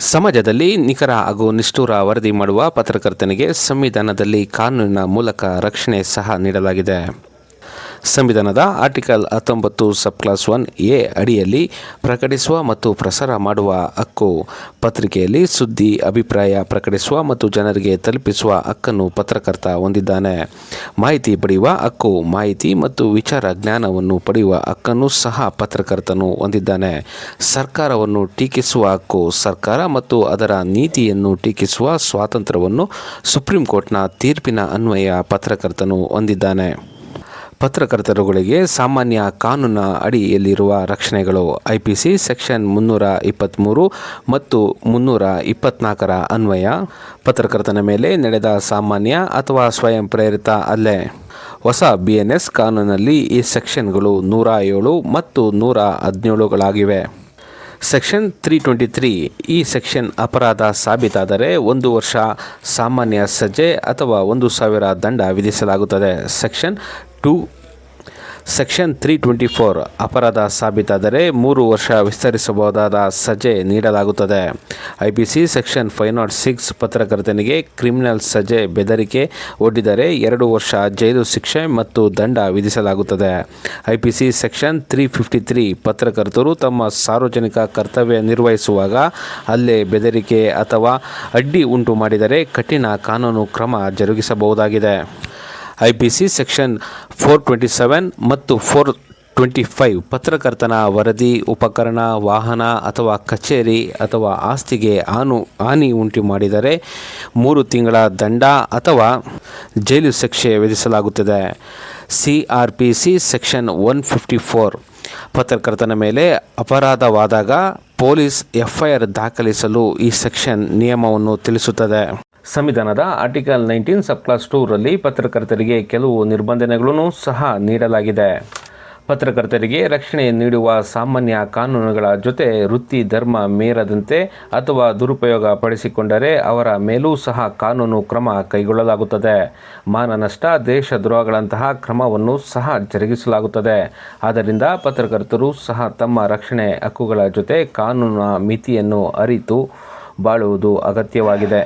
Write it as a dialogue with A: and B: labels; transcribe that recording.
A: ಸಮಾಜದಲ್ಲಿ ನಿಖರ ಹಾಗೂ ನಿಷ್ಠೂರ ವರದಿ ಮಾಡುವ ಪತ್ರಕರ್ತನಿಗೆ ಸಂವಿಧಾನದಲ್ಲಿ ಕಾನೂನಿನ ಮೂಲಕ ರಕ್ಷಣೆ ಸಹ ನೀಡಲಾಗಿದೆ. ಸಂವಿಧಾನದ ಆರ್ಟಿಕಲ್ ಹತ್ತೊಂಬತ್ತು ಸಬ್ ಕ್ಲಾಸ್ ಒನ್ ಎ ಅಡಿಯಲ್ಲಿ ಪ್ರಕಟಿಸುವ ಮತ್ತು ಪ್ರಸಾರ ಮಾಡುವ ಹಕ್ಕು ಪತ್ರಿಕೆಯಲ್ಲಿ ಸುದ್ದಿ, ಅಭಿಪ್ರಾಯ ಪ್ರಕಟಿಸುವ ಮತ್ತು ಜನರಿಗೆ ತಲುಪಿಸುವ ಹಕ್ಕನ್ನು ಪತ್ರಕರ್ತ ಹೊಂದಿದ್ದಾನೆ. ಮಾಹಿತಿ ಪಡೆಯುವ ಹಕ್ಕು, ಮಾಹಿತಿ ಮತ್ತು ವಿಚಾರ ಜ್ಞಾನವನ್ನು ಪಡೆಯುವ ಹಕ್ಕನ್ನು ಸಹ ಪತ್ರಕರ್ತನು ಹೊಂದಿದ್ದಾನೆ. ಸರ್ಕಾರವನ್ನು ಟೀಕಿಸುವ ಹಕ್ಕು ಸರ್ಕಾರ ಮತ್ತು ಅದರ ನೀತಿಯನ್ನು ಟೀಕಿಸುವ ಸ್ವಾತಂತ್ರ್ಯವನ್ನು ಸುಪ್ರೀಂ ಕೋರ್ಟ್ನ ತೀರ್ಪಿನ ಅನ್ವಯ ಪತ್ರಕರ್ತನು ಹೊಂದಿದ್ದಾನೆ. ಪತ್ರಕರ್ತರುಗಳಿಗೆ ಸಾಮಾನ್ಯ ಕಾನೂನಿನ ಅಡಿಯಲ್ಲಿರುವ ರಕ್ಷಣೆಗಳು ಐ ಪಿ ಸಿ ಸೆಕ್ಷನ್ ಮುನ್ನೂರ ಇಪ್ಪತ್ತ್ಮೂರು ಮತ್ತು ಮುನ್ನೂರ ಇಪ್ಪತ್ನಾಲ್ಕರ ಅನ್ವಯ. ಪತ್ರಕರ್ತನ ಮೇಲೆ ನಡೆದ ಸಾಮಾನ್ಯ ಅಥವಾ ಸ್ವಯಂ ಪ್ರೇರಿತ ಅಲ್ಲೇ ಹೊಸ ಬಿ ಎನ್ ಎಸ್ ಕಾನೂನಲ್ಲಿ ಈ ಸೆಕ್ಷನ್ಗಳು ನೂರ ಏಳು ಮತ್ತು ನೂರ ಹದಿನೇಳುಗಳಾಗಿವೆ. ಸೆಕ್ಷನ್ ತ್ರೀ ಟ್ವೆಂಟಿ ತ್ರೀ ಈ ಸೆಕ್ಷನ್ ಅಪರಾಧ ಸಾಬೀತಾದರೆ ಒಂದು ವರ್ಷ ಸಾಮಾನ್ಯ ಸಜ್ಜೆ ಅಥವಾ ಒಂದು ಸಾವಿರ ದಂಡ ವಿಧಿಸಲಾಗುತ್ತದೆ. Section two section three twenty four ಅಪರಾಧ ಸಾಬೀತಾದರೆ ಮೂರು ವರ್ಷ ವಿಸ್ತರಿಸಬಹುದಾದ ಸಜೆ ನೀಡಲಾಗುತ್ತದೆ. I P C section five nought six ಪತ್ರಕರ್ತನಿಗೆ criminal ಸಜೆ ಬೆದರಿಕೆ ಒಡ್ಡಿದರೆ ಎರಡು ವರ್ಷ ಜೈಲು ಶಿಕ್ಷೆ ಮತ್ತು ದಂಡ ವಿಧಿಸಲಾಗುತ್ತದೆ. I P C section three fifty three ಪತ್ರಕರ್ತರು ತಮ್ಮ ಸಾರ್ವಜನಿಕ ಕರ್ತವ್ಯ ನಿರ್ವಹಿಸುವಾಗ ಅಲ್ಲೇ ಬೆದರಿಕೆ ಅಥವಾ ಅಡ್ಡಿ ಉಂಟು ಮಾಡಿದರೆ ಕಠಿಣ ಕಾನೂನು ಕ್ರಮ ಜರುಗಿಸಬಹುದಾಗಿದೆ. I P C section four twenty seven ಮತ್ತು ಫೋರ್ ಟ್ವೆಂಟಿ ಫೈವ್ ಪತ್ರಕರ್ತನ ವರದಿ, ಉಪಕರಣ, ವಾಹನ ಅಥವಾ ಕಚೇರಿ ಅಥವಾ ಆಸ್ತಿಗೆ ಆನು ಹಾನಿ ಉಂಟು ಮಾಡಿದರೆ ಮೂರು ತಿಂಗಳ ದಂಡ ಅಥವಾ ಜೈಲು ಶಿಕ್ಷೆ ವಿಧಿಸಲಾಗುತ್ತದೆ. C R P C section one fifty four ಪತ್ರಕರ್ತನ ಮೇಲೆ ಅಪರಾಧವಾದಾಗ ಪೊಲೀಸ್ ಎಫ್ಐಆರ್ ದಾಖಲಿಸಲು ಈ ಸೆಕ್ಷನ್ ನಿಯಮವನ್ನು ತಿಳಿಸುತ್ತದೆ. ಸಂವಿಧಾನದ ಆರ್ಟಿಕಲ್ ನೈನ್ಟೀನ್ ಸಬ್ ಕ್ಲಾಸ್ ಟೂರಲ್ಲಿ ಪತ್ರಕರ್ತರಿಗೆ ಕೆಲವು ನಿರ್ಬಂಧನೆಗಳನ್ನು ಸಹ ನೀಡಲಾಗಿದೆ. ಪತ್ರಕರ್ತರಿಗೆ ರಕ್ಷಣೆ ನೀಡುವ ಸಾಮಾನ್ಯ ಕಾನೂನುಗಳ ಜೊತೆ ವೃತ್ತಿ, ಧರ್ಮ ಮೀರದಂತೆ ಅಥವಾ ದುರುಪಯೋಗ ಪಡಿಸಿಕೊಂಡರೆ ಅವರ ಮೇಲೂ ಸಹ ಕಾನೂನು ಕ್ರಮ ಕೈಗೊಳ್ಳಲಾಗುತ್ತದೆ. ಮಾನನಷ್ಟ ದೇಶದ್ರೋಹಗಳಂತಹ ಕ್ರಮವನ್ನು ಸಹ ಜರುಗಿಸಲಾಗುತ್ತದೆ. ಆದ್ದರಿಂದ ಪತ್ರಕರ್ತರು ಸಹ ತಮ್ಮ ರಕ್ಷಣೆ ಹಕ್ಕುಗಳ ಜೊತೆ ಕಾನೂನಿನ ಮಿತಿಯನ್ನು ಅರಿತು ಬಾಳುವುದು ಅಗತ್ಯವಾಗಿದೆ.